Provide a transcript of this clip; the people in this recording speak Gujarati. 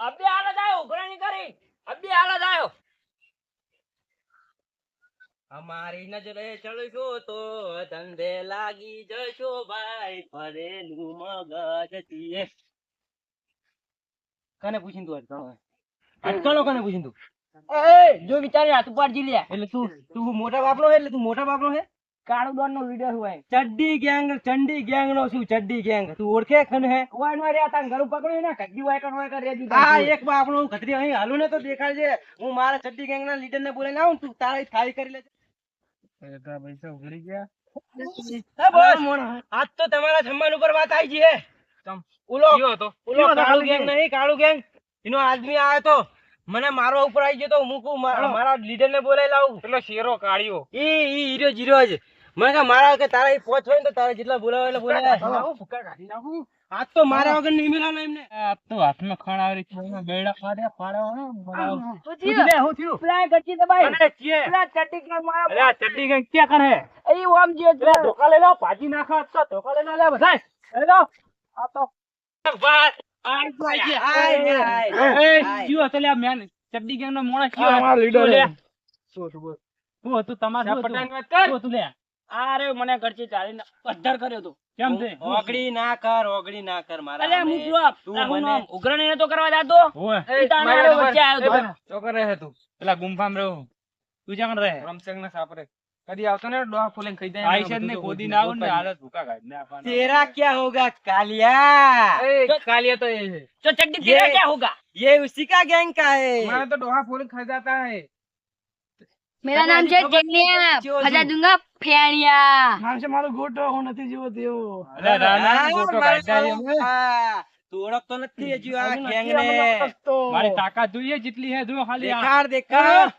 અબે હાલ જ આયો ઉઘરાણી કરી. અબે હાલ જ આયો અમારી નજરે ચડશો તો ધંધે લાગી જશો ભાઈ ફરેલું મગજ છીએ. કને પૂછીને તું અટકણો અટકણો કને પૂછીને તું? એ જો વિચારી હાથ ઉપાડજી લે એટલે તું તું મોટા બાપનો હે એટલે તું મોટા બાપનો હે? કાળુ ડોન નો લીડર હોય. ચડ્ડી ગેંગ ચંડી ગેંગ નો શું ચડ્ડી ગેંગ તું ઓળખે ખન? હે વાન નો રે ઘર પકડ્યું ને? કડ્ડી વાય કર વાય કર આ એક બાપનો આપણો ઘતરી અહીં હાલું ને તો દેખાડજે હું મારા ચડ્ડી ગેંગ ના લીડર ને બોલાઈને આવું તું તારા થાળી કરી લેજે. પૈસા ઉઘરી ગયા. હે બોસ આજ તો તમારા જમવાનું ઉપર વાત આવી ગઈ હે ઓલો ઉલો કાળુ ગેંગ નહીં કાળુ ગેંગ એનો આદમી આવ્યો તો. મને મારવા ઉપર આવી ગયો તો હું કહું મારા લીડર ને બોલાવી લાવું. પેલો શેરો કાઢ્યો. ઈ ઈ હીરો જીરો જ. મને કે મારા કે તારા ઈ પોચ હોય ને તો તારા જેટલા બોલાવે એટલે બોલાવે. આજ તો મારા વગર નહીં મિલાનો એમને. આ તો હાથમાં ખણ આવી છે. બેડા ફાડ્યા પૂછી લે હું થયું? પેલા ગચ્ચી દબાઈ. અરે ચીએ. પેલા ચટ્ટી કે મારા અરે આ ચડ્ડી કે કે કરે? એ ઓમ જે ધોકા લઈ લો ભાજી નાખો આજ તો ધોકા લઈ લે બધા. લઈ લો. આ તો. વાત. આઈ ગયો, આઈ. એ, લે મેન ચડ્ડી કે નો મોણસ કયો? શું લે? શું? શું હતું તમારું હતું? હતું લે? અરે મને ઘરથી ચાલીને પથ્થર કર્યો તો કેમ છે? ઓગળી ના કર ઓગળી ના કર મારા અરે સામે. હું જો તું આ હું મને- આમ ઉઘરાણી નતો કરવા જાતો ઓય. ઈ તાણે હારે વચ્ચે આવ્યો તો. તો કરે હે તું પેલા ગુંફામાં રહું તું જ્યાં રહે રમસંગ ના સાપરે કદી આવતો ને ડોહા ફૂલે ખાઈ જાય આઈશ જ ને કોદી ના આવું ને હાલત ભૂકા કાઢ ને આપવાના. તેરા क्या होगा कालिया એ કાલિયા તો એ છે तो चड्डी तेरा ये- क्या होगा ये उसी का गैंग का है મારે તો ડોહા ફૂલે ખાઈ जाता है મેરા નામ છે ટેનિયા ફજા દુંગા ફેણિયા. નામ છે મારો ગોટો હું નથી જીવો તેવો. અરે રાણા ગોટો કાઢ્યા તું ઓળખતો નથી હજુ આ ગેંગ મારી તાકાત જોઈએ જેટલી હે જો ખાલી દેખાડ દેખાડ.